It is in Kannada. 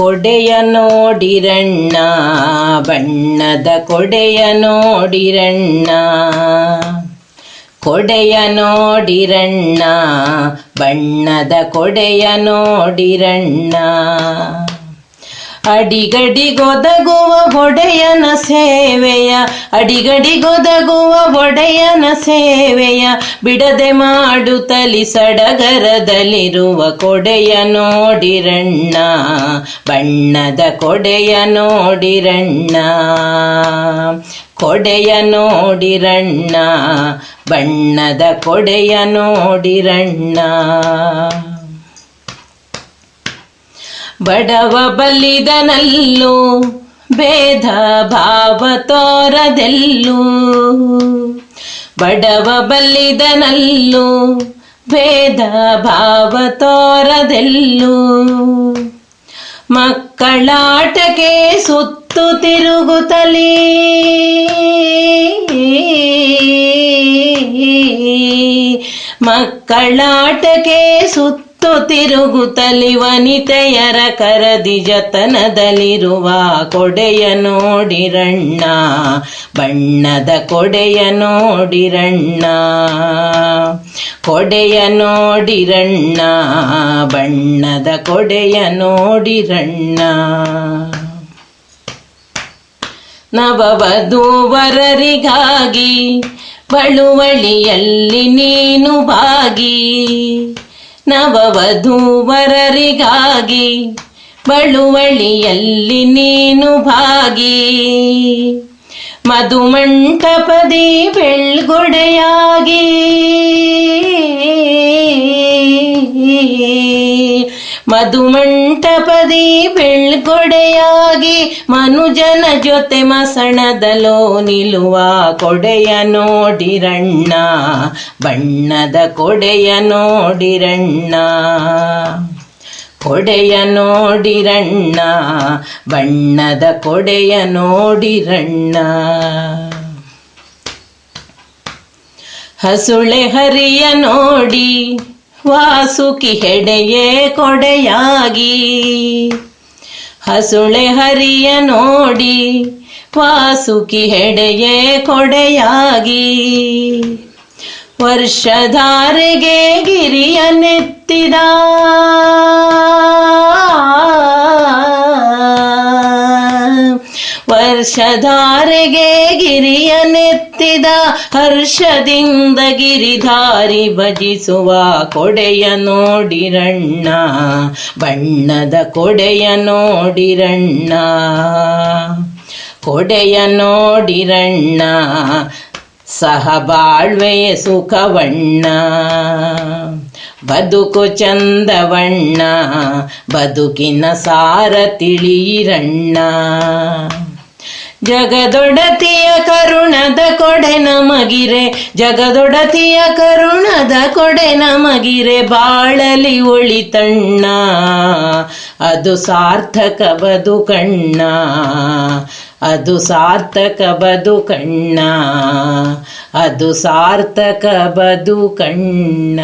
ಕೊಡೆಯ ನೋಡಿರಣ್ಣ ಬಣ್ಣದ ಕೊಡೆಯ ನೋಡಿರಣ್ಣ. ಕೊಡೆಯ ನೋಡಿರಣ್ಣ ಬಣ್ಣದ ಕೊಡೆಯ ನೋಡಿರಣ್ಣ. ಅಡಿಗಡಿಗೊದಗುವ ಒಡೆಯನ ಸೇವೆಯ, ಅಡಿಗಡಿಗೊದಗುವ ಒಡೆಯನ ಸೇವೆಯ, ಬಿಡದೆ ಮಾಡುತ್ತಲಿ ಸಡಗರದಲ್ಲಿರುವ ಕೊಡೆಯ ನೋಡಿರಣ್ಣ, ಬಣ್ಣದ ಕೊಡೆಯ ನೋಡಿರಣ್ಣ ಕೊಡೆಯ ನೋಡಿರಣ್ಣ, ಬಣ್ಣದ ಕೊಡೆಯ ನೋಡಿರಣ್ಣ. ಬಡವ ಬಲ್ಲಿದನಲ್ಲೂ, ಭೇದ ಭಾವ ತೋರದೆಲ್ಲೂ. ಬಡವ ಬಲ್ಲಿದನಲ್ಲೂ, ಭೇದ ಭಾವ ತೋರದೆಲ್ಲೂ. ಮಕ್ಕಳಾಟಕ್ಕೆ ಸುತ್ತು ತಿರುಗುತ್ತಲೀ. ಮಕ್ಕಳಾಟಕ್ಕೆ ಸುತ್ತು ತಿರುಗುತ್ತಲಿ ವನಿತೆಯರ ಕರದಿ ಜತನದಲ್ಲಿರುವ ಕೊಡೆಯ ನೋಡಿರಣ್ಣ, ಬಣ್ಣದ ಕೊಡೆಯ ನೋಡಿರಣ್ಣ ಕೊಡೆಯ ನೋಡಿರಣ್ಣ, ಬಣ್ಣದ ಕೊಡೆಯ ನೋಡಿರಣ್ಣ. ನವವಧೂವರರಿಗಾಗಿ, ಬಳುವಳಿಯಲ್ಲಿ ನೀನು ಭಾಗಿ. ನವವಧೂವರರಿಗಾಗಿ ಬಳುವಳಿಯಲ್ಲಿ ನೀನು ಭಾಗಿ. ಮಧುಮಂಟಪದಿ ಬೆಳ್ಗೊಡೆಯಾಗಿ ಮಧುಮಂಟಪದಿ ಬೆಳ್ಗೊಡೆಯಾಗಿ ಮನುಜನ ಜೊತೆ ಮಸಣದಲೋ ನಿಲ್ಲುವ ಕೊಡೆಯ ನೋಡಿರಣ್ಣ, ಬಣ್ಣದ ಕೊಡೆಯ ನೋಡಿರಣ್ಣ. ಕೊಡೆಯ ನೋಡಿರಣ್ಣ, ಬಣ್ಣದ ಕೊಡೆಯ ನೋಡಿರಣ್ಣ. ಹಸುಳೆ ಹರಿಯ ನೋಡಿ ವಾಸುಕಿ ಹೆಡೆಯೇ ಕೊಡೆಯಾಗಿ. ಹಸುಳೆ ಹರಿಯ ನೋಡಿ ವಾಸುಕಿ ಹೆಡೆಯೇ ಕೊಡೆಯಾಗಿ. ವರ್ಷಧಾರೆಗೆ ಗಿರಿಯ ನೆತ್ತಿದ ವರ್ಷಧಾರೆಗೆ ಗಿರಿಯ ನೆತ್ತಿದ ಹರ್ಷದಿಂದ ಗಿರಿಧಾರಿ ಭಜಿಸುವ ಕೊಡೆಯ ನೋಡಿರಣ್ಣ, ಬಣ್ಣದ ಕೊಡೆಯ ನೋಡಿರಣ್ಣ ಕೊಡೆಯ ನೋಡಿರಣ್ಣ ಸಹ ಬಾಳ್ವೆಯ ಸುಖವಣ್ಣ. ಬದುಕು ಚಂದವಣ್ಣ, ಬದುಕಿನ ಸಾರ ತಿಳಿಯಿರಣ್ಣ. ಜಗದೊಡತಿಯ ಕರುಣದ ಕೊಡೆ ನಮಗಿರೆ, ಜಗದೊಡತಿಯ ಕರುಣದ ಕೊಡೆ ನಮಗಿರೆ, ಬಾಳಲಿ ಒಳಿತಣ್ಣ ಅದು ಸಾರ್ಥಕ ಬದುಕಣ್ಣ, ಅದು ಸಾರ್ಥಕ ಬದುಕಣ್ಣ. ಅದು ಸಾರ್ಥಕ ಬದುಕಣ್ಣ.